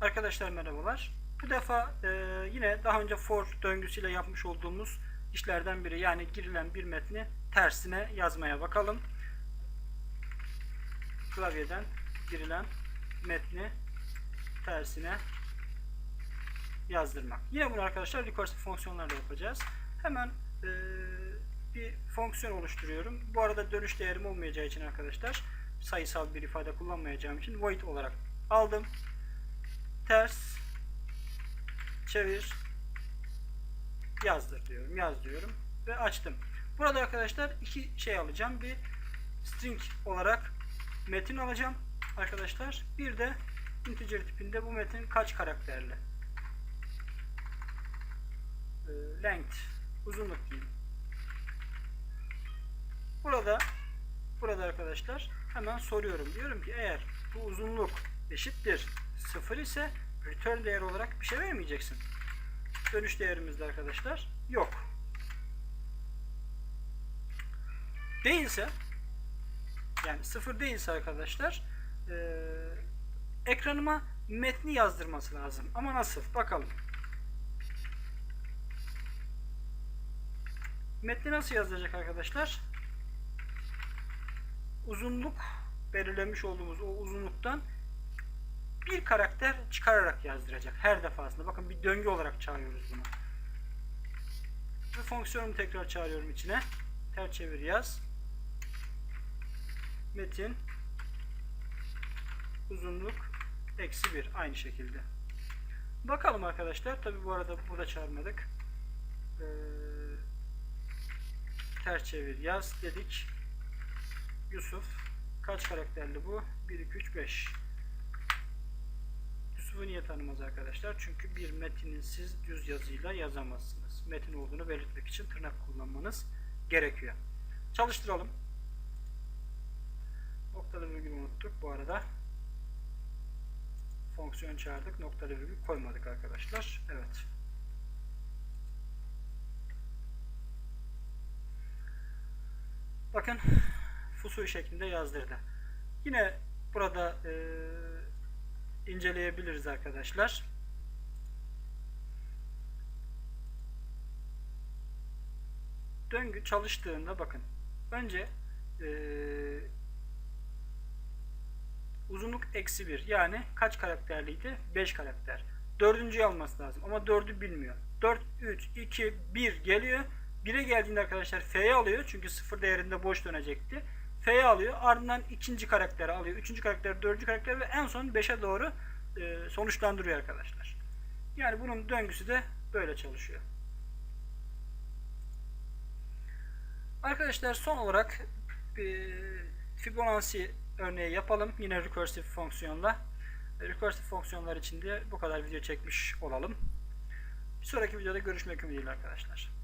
Arkadaşlar merhabalar. Bu defa e, yine daha önce for döngüsüyle yapmış olduğumuz işlerden biri. Yani girilen bir metni tersine yazmaya bakalım. Klavyeden girilen metni tersine yazdırmak. Yine bunu arkadaşlar recursive fonksiyonlarla yapacağız. Hemen e, bir fonksiyon oluşturuyorum. Bu arada dönüş değerim olmayacağı için arkadaşlar sayısal bir ifade kullanmayacağım için void olarak aldım. Ters çevir yazdır diyorum. Yaz diyorum ve açtım. Burada arkadaşlar iki şey alacağım. Bir string olarak metin alacağım arkadaşlar. Bir de integer tipinde bu metin kaç karakterli? Ee, length uzunluk diyeyim. Burada burada arkadaşlar hemen soruyorum. Diyorum ki eğer bu uzunluk eşittir 0 ise return değer olarak bir şey vermeyeceksin. Dönüş değerimizde arkadaşlar yok. Değilse yani 0 değilse arkadaşlar eee, ekranıma metni yazdırması lazım. Ama nasıl? Bakalım. Metni nasıl yazacak arkadaşlar? Uzunluk belirlemiş olduğumuz o uzunluktan karakter çıkararak yazdıracak her defasında. Bakın bir döngü olarak çağırıyoruz bunu. Ve fonksiyonumu tekrar çağırıyorum içine. Ter çevir yaz. Metin uzunluk eksi bir aynı şekilde. Bakalım arkadaşlar. Tabi bu arada burada çağırmadık. Ee, ters çevir yaz dedik. Yusuf kaç karakterli bu? 1 2 3 5. Niye tanımaz arkadaşlar? Çünkü bir metini siz düz yazıyla yazamazsınız. Metin olduğunu belirtmek için tırnak kullanmanız gerekiyor. Çalıştıralım. Noktalı virgül unuttuk bu arada. Fonksiyon çağırdık. Noktalı virgül koymadık arkadaşlar. Evet. Bakın fusuy şeklinde yazdırdı. Yine burada eee inceleyebiliriz arkadaşlar. Döngü çalıştığında bakın önce eee, uzunluk eksi 1 yani kaç karakterliydi? 5 karakter. Dördüncüyü alması lazım ama dördü bilmiyor. 4, 3, 2, 1 geliyor. 1'e geldiğinde arkadaşlar F'ye alıyor çünkü sıfır değerinde boş dönecekti. F'ye alıyor. Ardından ikinci karakteri alıyor. Üçüncü karakter, dördüncü karakter ve en son 5'e doğru e, sonuçlandırıyor arkadaşlar. Yani bunun döngüsü de böyle çalışıyor. Arkadaşlar son olarak e, Fibonacci örneği yapalım. Yine recursive fonksiyonla. E, Recursive fonksiyonlar için de bu kadar video çekmiş olalım. Bir sonraki videoda görüşmek ümidiyle arkadaşlar.